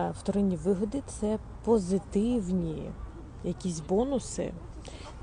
Е, Вторинні вигоди це позитивні якісь бонуси,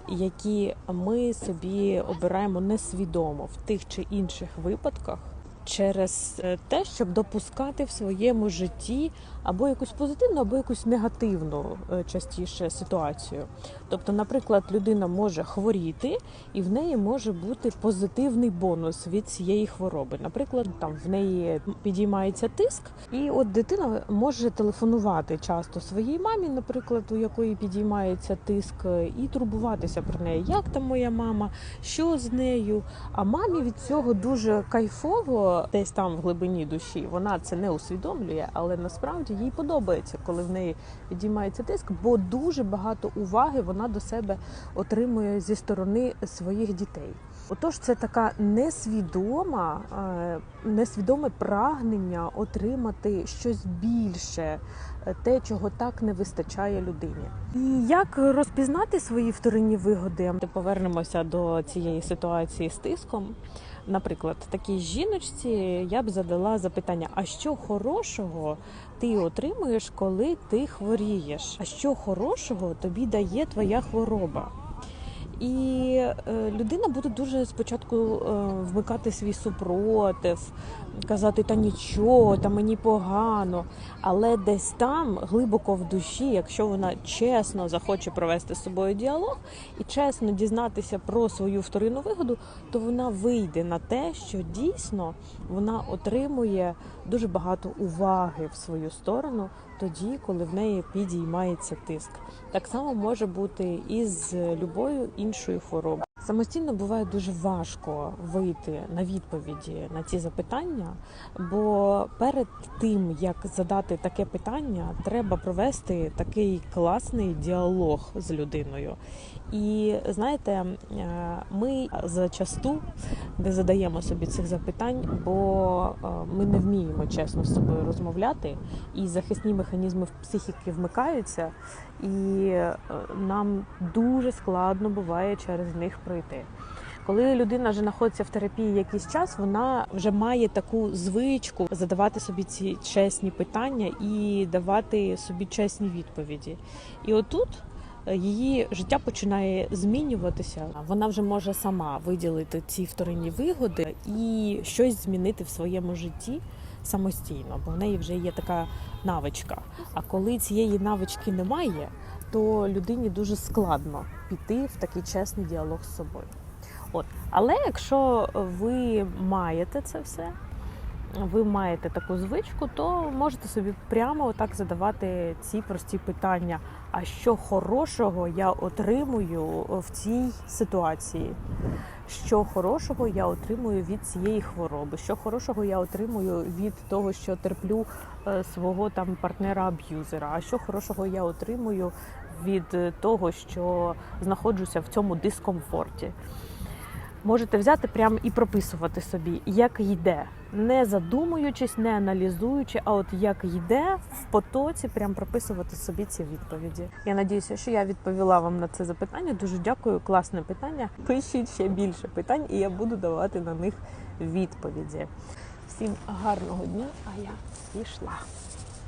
які ми собі обираємо несвідомо в тих чи інших випадках через е, те, щоб допускати в своєму житті або якусь позитивну, або якусь негативну е, частіше ситуацію. Тобто, наприклад, людина може хворіти, і в неї може бути позитивний бонус від цієї хвороби. Наприклад, там в неї підіймається тиск, і от дитина може телефонувати часто своїй мамі, наприклад, у якої підіймається тиск, і турбуватися про неї, як там моя мама, що з нею. А мамі від цього дуже кайфово, десь там в глибині душі. Вона це не усвідомлює, але насправді їй подобається, коли в неї підіймається тиск, бо дуже багато уваги вона до себе отримує зі сторони своїх дітей. Отож, це така несвідома, е, несвідоме прагнення отримати щось більше, е, те, чого так не вистачає людині. І як розпізнати свої вторинні вигоди? Повернемося до цієї ситуації з тиском. Наприклад, такій жіночці я б задала запитання: а що хорошого ти отримуєш, коли ти хворієш? А що хорошого тобі дає твоя хвороба? І е, людина буде дуже спочатку е, вмикати свій супротив, казати, та нічого, та мені погано. Але десь там, глибоко в душі, якщо вона чесно захоче провести з собою діалог і чесно дізнатися про свою вторинну вигоду, то вона вийде на те, що дійсно вона отримує дуже багато уваги в свою сторону тоді, коли в неї підіймається тиск. Так само може бути і з любою іншою хворобою. Самостійно буває дуже важко вийти на відповіді на ці запитання, бо перед тим як задати таке питання, треба провести такий класний діалог з людиною. І знаєте, е, ми зачасту не задаємо собі цих запитань, бо е, ми не вміємо чесно з собою розмовляти, і захисні механізми психіки вмикаються, і е, нам дуже складно буває через них пройти. Коли людина вже знаходиться в терапії якийсь час, вона вже має таку звичку задавати собі ці чесні питання і давати собі чесні відповіді. І отут е, її життя починає змінюватися. Вона вже може сама виділити ці вторинні вигоди і щось змінити в своєму житті самостійно, бо в неї вже є така навичка. А коли цієї навички немає, то людині дуже складно піти в такий чесний діалог з собою. От, але якщо ви маєте це все, ви маєте таку звичку, то можете собі прямо отак задавати ці прості питання. А що хорошого я отримую в цій ситуації? Що хорошого я отримую від цієї хвороби? Що хорошого я отримую від того, що терплю е, свого там партнера-аб'юзера? А що хорошого я отримую від е, того, що знаходжуся в цьому дискомфорті? Можете взяти прямо і прописувати собі, як йде, не задумуючись, не аналізуючи, а от як йде в потоці, прям прописувати собі ці відповіді. Я надіюся, що я відповіла вам на це запитання. Дуже дякую, класне питання. Пишіть ще більше питань, і я буду давати на них відповіді. Всім гарного дня! А я пішла.